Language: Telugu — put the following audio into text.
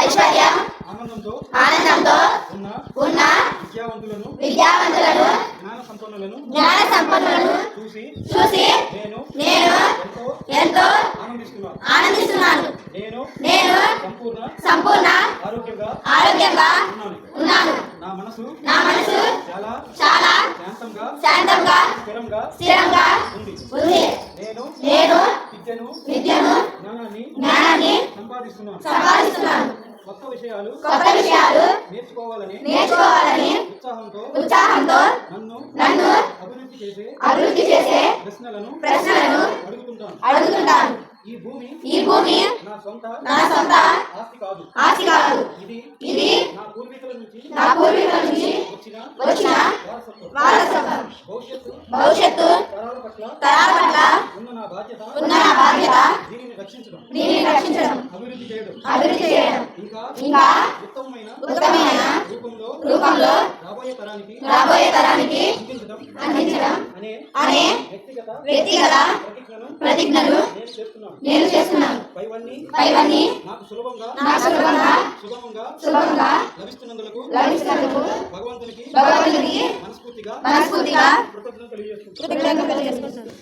ఐశ్వర్యం ఆనందంతో ఆనందంతో ఉన్న విద్యావంతులను విద్యావంతులను జ్ఞాన సంపన్నులను జ్ఞాన సంపన్నులను చూసి చూసి నేను నేను ఎంతో ఆనందిస్తున్నాను. ఆనందిస్తున్నాను. నేను నేను సంపూర్ణ సంపూర్ణ ఆరోగ్యంగా ఆరోగ్యంగా ఉన్నాను. నా మనసు నా మనసు చాలా చాలా శాంతంగా శాంతంగా స్థిరంగా స్థిరంగా ఉంది. నేను నేను విద్యను సంపాదిస్తున్నాను సంపాదిస్తున్నాను కొత్త విషయాలు కొత్త విషయాలు నేర్చుకోవాలని నేర్చుకోవాలని ఉత్సాహంతో ఉత్సాహంతో నన్ను నన్ను అభివృద్ధి చేసే అభివృద్ధి చేసే ప్రశ్నలను ప్రశ్నలను అడుగుతుంటాను. అడుగుతుంటాను. ఈ భూమి ఈ భూమి నా సొంత నా సొంత ఆస్తి కాదు. ఆస్తి కాదు. ఇది ఇది నా పూర్వీకుల నుంచి నా పూర్వీకుల నుంచి వచ్చిన వచ్చిన వారసత్వం. భవిష్యత్తు భవిష్యత్తు తరాల పట్ల తరాల పట్ల ఉన్న నా బాధ్యత ఉన్న బాధ్యత దీనిని రక్షించడం. దీనిని రక్షించడం. అభివృద్ధి చేయడం. అభివృద్ధి చేయడం. ఇంకా ఇంకా ఉత్తమమైన ఉత్తమమైన రూపంలో రూపంలో రాబోయే తరానికి రాబోయే తరానికి అందించడం అందించడం అనే అనే వ్యక్తిగత ప్రతిజ్ఞలు నేను చేస్తున్నాను. నేను చేస్తున్నాను. పైవన్నీ పైవన్నీ నాకు సులభంగా నాకు సులభంగా సుగమంగా సులభంగా లభిస్తున్నందుకు లభిస్తున్నందుకు భగవంతునికి భగవంతునికి మనస్ఫూర్తిగా మనస్ఫూర్తిగా కృతజ్ఞతలు తెలియజేస్తున్నాను కృతజ్ఞతలు తెలియజేస్తున్నాను